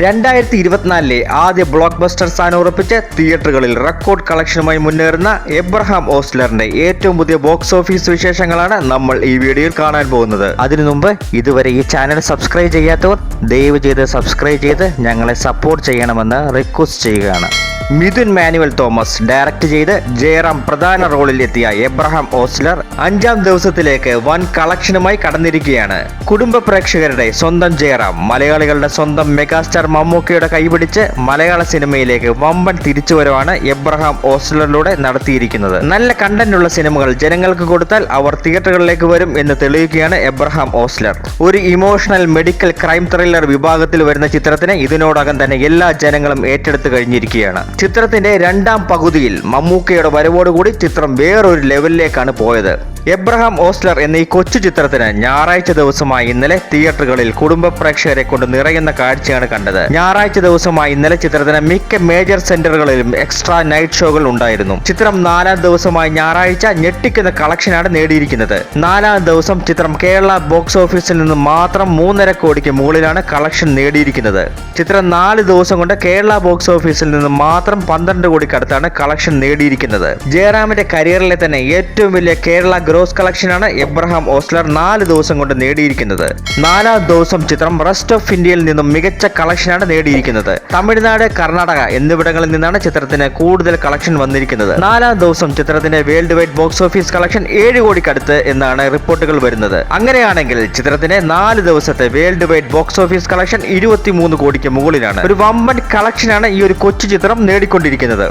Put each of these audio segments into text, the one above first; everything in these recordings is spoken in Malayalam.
രണ്ടായിരത്തി ഇരുപത്തിനാലിലെ ആദ്യ ബ്ലോക്ക് ബസ്റ്റർ സ്ഥാനം ഉറപ്പിച്ച് തിയേറ്ററുകളിൽ റെക്കോർഡ് കളക്ഷനുമായി മുന്നേറുന്ന എബ്രഹാം ഓസ്ലറിന്റെ ഏറ്റവും പുതിയ ബോക്സ് ഓഫീസ് വിശേഷങ്ങളാണ് നമ്മൾ ഈ വീഡിയോയിൽ കാണാൻ പോകുന്നത്. അതിനു മുമ്പ് ഇതുവരെ ഈ ചാനൽ സബ്സ്ക്രൈബ് ചെയ്യാത്തവർ ദയവ് ചെയ്ത് സബ്സ്ക്രൈബ് ചെയ്ത് ഞങ്ങളെ സപ്പോർട്ട് ചെയ്യണമെന്ന് റിക്വസ്റ്റ് ചെയ്യുകയാണ്. മിഥുൻ മാനുവൽ തോമസ് ഡയറക്ട് ചെയ്ത് ജയറാം പ്രധാന റോളിൽ എത്തിയ എബ്രഹാം ഓസ്ലർ അഞ്ചാം ദിവസത്തിലേക്ക് വൻ കളക്ഷനുമായി കടന്നിരിക്കുകയാണ്. കുടുംബ പ്രേക്ഷകരുടെ സ്വന്തം ജയറാം മലയാളികളുടെ സ്വന്തം മെഗാസ്റ്റാർ മമ്മൂക്കയുടെ കൈപിടിച്ച് മലയാള സിനിമയിലേക്ക് വമ്പൻ തിരിച്ചുവരവാണ് എബ്രഹാം ഓസ്ലറിലൂടെ നടത്തിയിരിക്കുന്നത്. നല്ല കണ്ടന്റുള്ള സിനിമകൾ ജനങ്ങൾക്ക് കൊടുത്താൽ അവർ തിയേറ്ററുകളിലേക്ക് വരും എന്ന് തെളിയിക്കുകയാണ് എബ്രഹാം ഓസ്ലർ. ഒരു ഇമോഷണൽ മെഡിക്കൽ ക്രൈം ത്രില്ലർ വിഭാഗത്തിൽ വരുന്ന ചിത്രത്തിന് ഇതിനോടകം തന്നെ എല്ലാ ജനങ്ങളും ഏറ്റെടുത്തു കഴിഞ്ഞിരിക്കുകയാണ്. ചിത്രത്തിന്റെ രണ്ടാം പകുതിയിൽ മമ്മൂക്കയുടെ വരവോടുകൂടി ചിത്രം വേറൊരു ലെവലിലേക്കാണ് പോയത്. എബ്രഹാം ഓസ്ലർ എന്ന കൊച്ചു ചിത്രത്തിന് ഞായറാഴ്ച ദിവസമായി ഇന്നലെ തിയേറ്ററുകളിൽ കുടുംബ പ്രേക്ഷകരെ കൊണ്ട് നിറയുന്ന കാഴ്ചയാണ് കണ്ടത്. ഞായറാഴ്ച ദിവസമായി ഇന്നലെ ചിത്രത്തിന് മിക്ക മേജർ സെന്ററുകളിലും എക്സ്ട്രാ നൈറ്റ് ഷോകൾ ഉണ്ടായിരുന്നു. ചിത്രം നാലാം ദിവസമായി ഞായറാഴ്ച ഞെട്ടിക്കുന്ന കളക്ഷനാണ് നേടിയിരിക്കുന്നത്. നാലാം ദിവസം ചിത്രം കേരള ബോക്സ് ഓഫീസിൽ നിന്ന് മാത്രം മൂന്നര കോടിക്ക് മുകളിലാണ് കളക്ഷൻ നേടിയിരിക്കുന്നത്. ചിത്രം നാല് ദിവസം കൊണ്ട് കേരള ബോക്സ് ഓഫീസിൽ നിന്ന് മാത്രം പന്ത്രണ്ട് കോടിക്കടുത്താണ് കളക്ഷൻ നേടിയിരിക്കുന്നത്. ജയറാമിന്റെ കരിയറിലെ തന്നെ ഏറ്റവും വലിയ കേരള ഗ്രോസ് കളക്ഷനാണ് എബ്രഹാം ഓസ്ലർ നാല് ദിവസം കൊണ്ട് നേടിയിരിക്കുന്നത്. നാലാം ദിവസം ചിത്രം റെസ്റ്റ് ഓഫ് ഇന്ത്യയിൽ നിന്നും മികച്ച കളക്ഷനാണ് നേടിയിരിക്കുന്നത്. തമിഴ്നാട് കർണാടക എന്നിവിടങ്ങളിൽ നിന്നാണ് ചിത്രത്തിന് കൂടുതൽ കളക്ഷൻ വന്നിരിക്കുന്നത്. നാലാം ദിവസം ചിത്രത്തിന്റെ world wide box office collection ഏഴ് കോടിക്കടുത്ത് എന്നാണ് റിപ്പോർട്ടുകൾ വരുന്നത്. അങ്ങനെയാണെങ്കിൽ ചിത്രത്തിന് നാല് ദിവസത്തെ world wide box office collection ഇരുപത്തിമൂന്ന് കോടിക്ക് മുകളിലാണ്. ഒരു വമ്പൻ കളക്ഷനാണ് ഈ ഒരു കൊച്ചു ചിത്രം നേടിക്കൊണ്ടിരിക്കുന്നത്.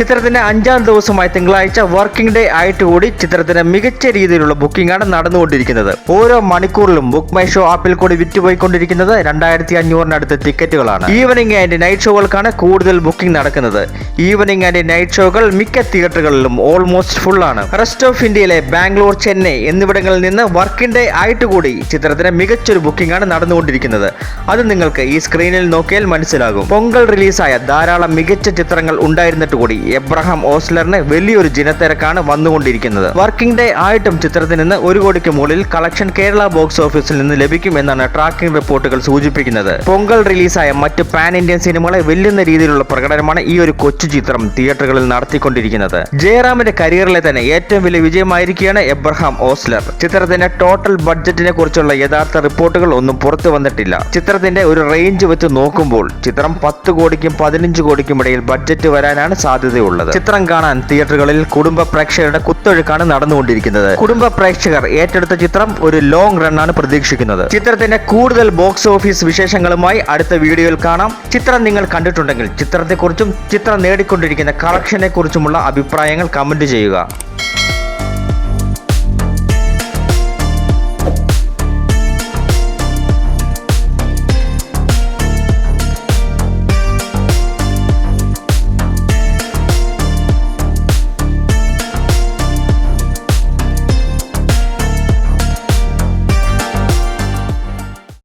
ചിത്രത്തിന്റെ അഞ്ചാം ദിവസമായി തിങ്കളാഴ്ച വർക്കിംഗ് ഡേ ആയിട്ട് കൂടി ചിത്രത്തിന് മികച്ച രീതിയിലുള്ള ബുക്കിംഗ് ആണ് നടന്നുകൊണ്ടിരിക്കുന്നത്. ഓരോ മണിക്കൂറിലും ബുക്ക് മൈ ഷോ ആപ്പിൽ കൂടി വിറ്റുപോയിക്കൊണ്ടിരിക്കുന്നത് രണ്ടായിരത്തി അഞ്ഞൂറിനടുത്ത് ടിക്കറ്റുകളാണ്. ഈവനിംഗ് ആൻഡ് നൈറ്റ് ഷോകൾക്കാണ് കൂടുതൽ ബുക്കിംഗ് നടക്കുന്നത്. ഈവനിംഗ് ആൻഡ് നൈറ്റ് ഷോകൾ മിക്ക തിയേറ്ററുകളിലും ഓൾമോസ്റ്റ് ഫുൾ ആണ്. റെസ്റ്റ് ഓഫ് ഇന്ത്യയിലെ ബാംഗ്ലൂർ ചെന്നൈ എന്നിവിടങ്ങളിൽ നിന്ന് വർക്കിംഗ് ഡേ ആയിട്ട് കൂടി ചിത്രത്തിന് മികച്ചൊരു ബുക്കിംഗ് ആണ് നടന്നുകൊണ്ടിരിക്കുന്നത്. അത് നിങ്ങൾക്ക് ഈ സ്ക്രീനിൽ നോക്കിയാൽ മനസ്സിലാകും. പൊങ്കൽ റിലീസായ ധാരാളം മികച്ച ചിത്രങ്ങൾ ഉണ്ടായിരുന്നിട്ട് കൂടി എബ്രഹാം ഓസ്ലറിന് വലിയൊരു ജനത്തിരക്കാണ് വന്നുകൊണ്ടിരിക്കുന്നത്. വർക്കിംഗ് ഡേ ആയിട്ടും ചിത്രത്തിൽ നിന്ന് ഒരു കോടിക്ക് മുകളിൽ കളക്ഷൻ കേരള ബോക്സ് ഓഫീസിൽ നിന്ന് ലഭിക്കും എന്നാണ് ട്രാക്കിംഗ് റിപ്പോർട്ടുകൾ സൂചിപ്പിക്കുന്നത്. പൊങ്കൽ റിലീസായ മറ്റ് പാൻ ഇന്ത്യൻ സിനിമകളെ വെല്ലുന്ന രീതിയിലുള്ള പ്രകടനമാണ് ഈ ഒരു കൊച്ചു ചിത്രം തിയേറ്ററുകളിൽ നടത്തിക്കൊണ്ടിരിക്കുന്നത്. ജയറാമിന്റെ കരിയറിലെ തന്നെ ഏറ്റവും വലിയ വിജയമായിരിക്കുകയാണ് എബ്രഹാം ഓസ്ലർ. ചിത്രത്തിന്റെ ടോട്ടൽ ബഡ്ജറ്റിനെ കുറിച്ചുള്ള യഥാർത്ഥ റിപ്പോർട്ടുകൾ ഒന്നും പുറത്തു വന്നിട്ടില്ല. ചിത്രത്തിന്റെ ഒരു റേഞ്ച് വെച്ച് നോക്കുമ്പോൾ ചിത്രം പത്ത് കോടിക്കും പതിനഞ്ച് കോടിക്കും ഇടയിൽ ബഡ്ജറ്റ് വരാനാണ് സാധ്യതയുള്ളത്. ചിത്രം കാണാൻ തിയേറ്ററുകളിൽ കുടുംബ പ്രേക്ഷകരുടെ കുത്തൊഴുക്കാണ് നടന്നുകൊണ്ടിരിക്കുന്നത്. കുടുംബ പ്രേക്ഷകർ ഏറ്റെടുത്ത ചിത്രം ഒരു ലോങ് റണ്ണാണ് പ്രതീക്ഷിക്കുന്നത്. ചിത്രത്തിന്റെ കൂടുതൽ ബോക്സ് ഓഫീസ് വിശേഷങ്ങളുമായി അടുത്ത വീഡിയോയിൽ കാണാം. ചിത്രം നിങ്ങൾ കണ്ടിട്ടുണ്ടെങ്കിൽ ചിത്രത്തെക്കുറിച്ചും ചിത്രം നേടിക്കൊണ്ടിരിക്കുന്ന കളക്ഷനെ കുറിച്ചുമുള്ള അഭിപ്രായങ്ങൾ കമന്റ് ചെയ്യുക.